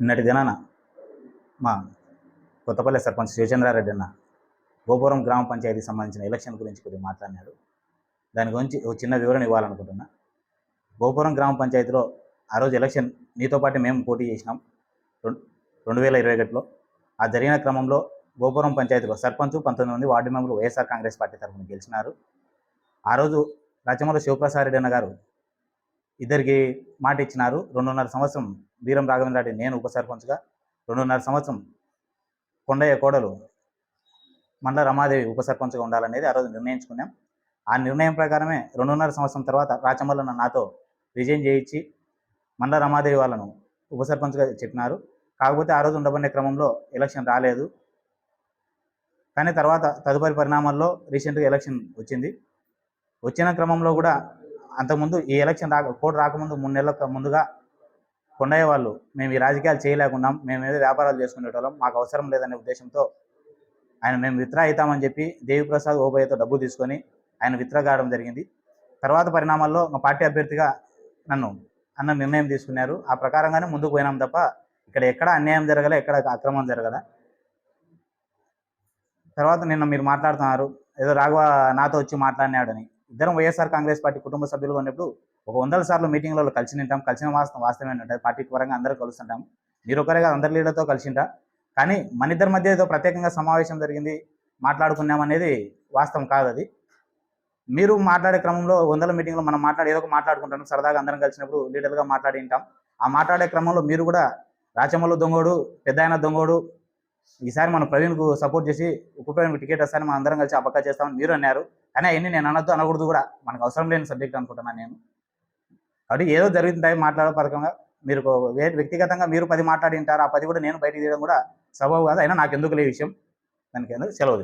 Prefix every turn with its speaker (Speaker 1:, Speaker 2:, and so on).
Speaker 1: నిన్నటి దినాన మా కొత్తపల్లి సర్పంచ్ శివచంద్రారెడ్డి అన్న గోపురం గ్రామ పంచాయతీకి సంబంధించిన ఎలక్షన్ గురించి కొద్దిగా మాట్లాడినాడు. దాని గురించి ఒక చిన్న వివరణ ఇవ్వాలనుకుంటున్నా. గోపురం గ్రామ పంచాయతీలో ఆ రోజు ఎలక్షన్ నీతో పాటు మేము పోటీ చేసినాం. రెండు వేల ఇరవై ఒకటిలో. ఆ జరిగిన క్రమంలో గోపురం పంచాయతీలో సర్పంచ్ పంతొమ్మిది మంది వార్డు మెంబర్లు వైఎస్ఆర్ కాంగ్రెస్ పార్టీ తరఫున గెలిచినారు. ఆ రోజు రచమల శివప్రసాద్ రెడ్డి అన్న గారు ఇద్దరికి మాట ఇచ్చినారు రెండున్నర సంవత్సరం వీరం రాఘవేంద్ర రెడ్డి నేను ఉప సర్పంచ్గా రెండున్నర సంవత్సరం కొండయ్య కోడలు మండల రమాదేవి ఉప సర్పంచ్గా ఉండాలనేది ఆ రోజు నిర్ణయించుకున్నాం. ఆ నిర్ణయం ప్రకారమే రెండున్నర సంవత్సరం తర్వాత రాచమల్లన్న నాతో రిజైన్ చేయించి మండల రమాదేవి వాళ్ళను ఉప సర్పంచ్గా చెప్పినారు. కాకపోతే ఆ రోజు ఉండబడిన క్రమంలో ఎలక్షన్ రాలేదు. కానీ తర్వాత తదుపరి పరిణామాల్లో రీసెంట్గా ఎలక్షన్ వచ్చింది. వచ్చిన క్రమంలో కూడా అంతకుముందు ఈ ఎలక్షన్ రాక కోడ్ రాకముందు మూడు నెలల ముందుగా కొండయ్య వాళ్ళు మేము ఈ రాజకీయాలు చేయలేకున్నాం. మేము ఏదో వ్యాపారాలు చేసుకునేటోళ్ళం. మాకు అవసరం లేదనే ఉద్దేశంతో ఆయన మేము విత్రా అవుతామని చెప్పి దేవిప్రసాద్ ఓబయ్యతో డబ్బు తీసుకొని ఆయన విత్డ్రా కావడం జరిగింది. తర్వాత పరిణామాల్లో మా పార్టీ అభ్యర్థిగా నన్ను అన్న నిర్ణయం తీసుకున్నారు. ఆ ప్రకారంగానే ముందుకు పోయినాం తప్ప ఇక్కడ ఎక్కడ అన్యాయం జరగలే ఎక్కడ అక్రమం జరగల. తర్వాత నిన్న మీరు మాట్లాడుతున్నారు. ఏదో రాఘవ నాతో వచ్చి మాట్లాడినాడని. ఇద్దరం వైఎస్ఆర్ కాంగ్రెస్ పార్టీ కుటుంబ సభ్యులుగా ఉన్నప్పుడు ఒక వందల సార్లు మీటింగ్లలో కలిసి ఉంటాం కలిసిన వాస్తవం వాస్తవం ఏంటంటే పార్టీ పరంగా అందరూ కలుస్తుంటాం. మీరు ఒకరిగా అందరి లీడర్తో కలిసింటా కానీ మన ఇద్దరి మధ్య ఏదో ప్రత్యేకంగా సమావేశం జరిగింది. మాట్లాడుకున్నాం అనేది వాస్తవం కాదు అది. మీరు మాట్లాడే క్రమంలో వందల మీటింగ్లో మనం మాట్లాడి ఏదో ఒక మాట్లాడుకుంటాం. సరదాగా అందరం కలిసినప్పుడు లీడర్గా మాట్లాడి ఉంటాం. ఆ మాట్లాడే క్రమంలో మీరు కూడా రాచమల్లు దొంగోడు పెద్ద ఆయన దొంగోడు ఈసారి మన ప్రవీణ్కు సపోర్ట్ చేసి ఉపప్రవీణ్కి టికెట్ వస్తాయని మనం అందరం కలిసి అపక్క చేస్తామని మీరు అన్నారు. కానీ అవన్నీ నేను అనొద్దు అనకూడదు కూడా. మనకు అవసరం లేని సబ్జెక్ట్ అనుకుంటున్నాను నేను. కాబట్టి ఏదో జరుగుతుంటాయి మాట్లాడే పథకంగా మీరు వ్యక్తిగతంగా మీరు పది మాట్లాడి ఉంటారు ఆ పది కూడా నేను బయటికి తీయడం కూడా సబబు కాదు. అయినా నాకు ఎందుకు లే విషయం? దానికి ఎందుకు సెలవు